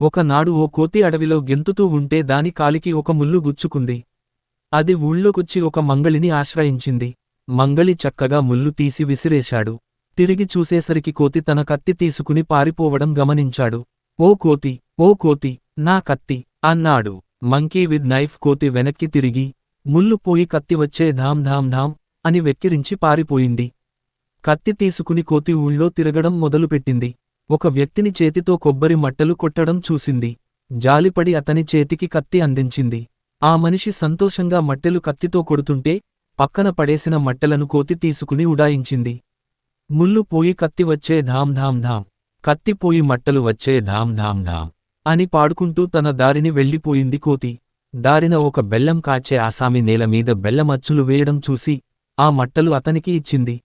ఒకనాడు ఓ కోతి అడవిలో గెంతుతూ ఉంటే దాని కాలికి ఒక ముల్లు గుచ్చుకుంది. అది ఊళ్ళోకొచ్చి ఒక మంగళిని ఆశ్రయించింది. మంగళి చక్కగా ముల్లు తీసి విసిరేశాడు. తిరిగి చూసేసరికి కోతి తన కత్తి తీసుకుని పారిపోవడం గమనించాడు. ఓ కోతి ఓ కోతి నా కత్తి అన్నాడు. మంకీ విత్ నైఫ్ కోతి వెనక్కి తిరిగి ముల్లు పోయి కత్తి వచ్చే ధామ్ ధామ్ ధామ్ అని వెక్కిరించి పారిపోయింది. కత్తి తీసుకుని కోతి ఊళ్ళో తిరగడం మొదలుపెట్టింది. ఒక వ్యక్తిని చేతితో కొబ్బరి మట్టలు కొట్టడం చూసింది. జాలిపడి అతని చేతికి కత్తి అందించింది. ఆ మనిషి సంతోషంగా మట్టెలు కత్తితో కొడుతుంటే పక్కన పడేసిన మట్టెలను కోతి తీసుకుని ఉడాయించింది. ముళ్ళు పోయి కత్తి వచ్చే ధామ్ ధామ్ ధామ్. కత్తి పోయి మట్టలు వచ్చే ధామ్ ధామ్ ధామ్. అని పాడుకుంటూ తన దారిని వెళ్ళిపోయింది కోతి. దారిన ఒక బెల్లం కాచే ఆసామి నేల మీద బెల్లమచ్చులు వేయడం చూసి ఆ మట్టలు అతనికి ఇచ్చింది.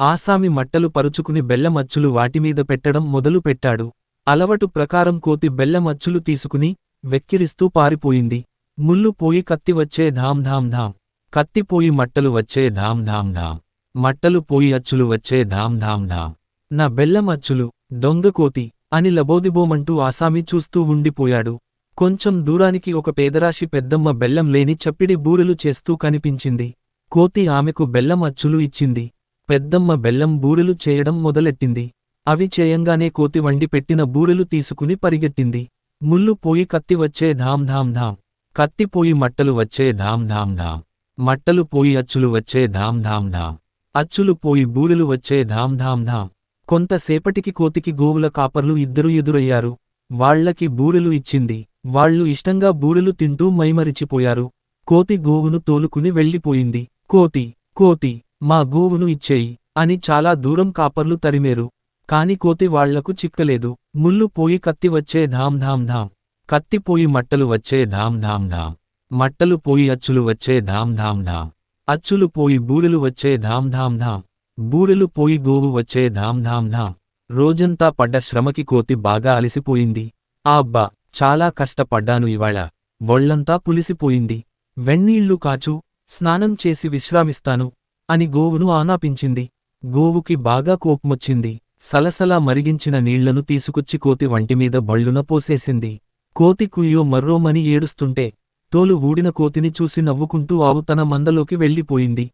ఆసామి మట్టలు పరుచుకుని బెల్లమచ్చులు వాటిమీద పెట్టడం మొదలు పెట్టాడు. అలవటు ప్రకారం కోతి బెల్లం అచ్చులు తీసుకుని వెక్కిరిస్తూ పారిపోయింది. ముల్లు పోయి కత్తి వచ్చే ధామ్ ధామ్ ధామ్. కత్తిపోయి మట్టలు వచ్చే ధామ్ ధామ్ ధామ్. మట్టలు పోయి అచ్చులు వచ్చే ధామ్ ధామ్ ధామ్. నా బెల్లం అచ్చులు దొంగ కోతి అని లబోదిబోమంటూ ఆసామి చూస్తూ ఉండిపోయాడు. కొంచెం దూరానికి ఒక పేదరాశి పెద్దమ్మ బెల్లం లేని చప్పిడి బూరెలు చేస్తూ కనిపించింది. కోతి ఆమెకు బెల్లం అచ్చులు ఇచ్చింది. పెద్దమ్మ బెల్లం బూరెలు చేయడం మొదలెట్టింది. అవి చేయంగానే కోతి వండి పెట్టిన బూరెలు తీసుకుని పరిగెట్టింది. ముళ్ళు పోయి కత్తి వచ్చే ధామ్ ధామ్ ధామ్. కత్తి పోయి మట్టలు వచ్చే ధామ్ ధామ్ ధామ్. మట్టలు పోయి అచ్చులు వచ్చే ధామ్ ధామ్ ధామ్. అచ్చులు పోయి బూరెలు వచ్చే ధామ్ ధామ్ ధామ్. కొంతసేపటికి కోతికి గోవుల కాపర్లు ఇద్దరు ఎదురయ్యారు. వాళ్ళకి బూరెలు ఇచ్చింది. వాళ్ళు ఇష్టంగా బూరెలు తింటూ మైమరిచిపోయారు. కోతి గోవును తోలుకుని వెళ్ళిపోయింది. కోతి కోతి. మా గోవును ఇచ్చేయి అని చాలా దూరం కాపర్లు తరిమేరు. కాని కోతి వాళ్ళకు చిక్కలేదు. ముళ్ళు పోయి కత్తి వచ్చే ధామ్ ధామ్ ధామ్. కత్తి పోయి మట్టలు వచ్చే ధామ్ ధామ్ ధామ్. మట్టలు పోయి అచ్చులు వచ్చే ధామ్ ధామ్ ధామ్. అచ్చులు పోయి బూరెలు వచ్చే ధామ్ ధామ్ ధామ్. బూరెలు పోయి గోవు వచ్చే ధామ్ ధామ్ ధామ్. రోజంతా పడ్డ శ్రమకి కోతి బాగా అలసిపోయింది. ఆ అబ్బా చాలా కష్టపడ్డాను ఇవాళ. ఒళ్ళంతా పులిసిపోయింది. వెన్నీళ్ళు కాచు స్నానం చేసి విశ్రామిస్తాను. అని గోవును ఆనాపించింది. గోవుకి బాగా కోపమొచ్చింది. సలసలా మరిగించిన నీళ్ళను తీసుకొచ్చి కోతి వంటిమీద బళ్ళున పోసేసింది. కోతి కుయ్యో మర్రోమని ఏడుస్తుంటే తోలు ఊడిన కోతిని చూసి నవ్వుకుంటూ ఆవు తన మందలోకి వెళ్ళిపోయింది.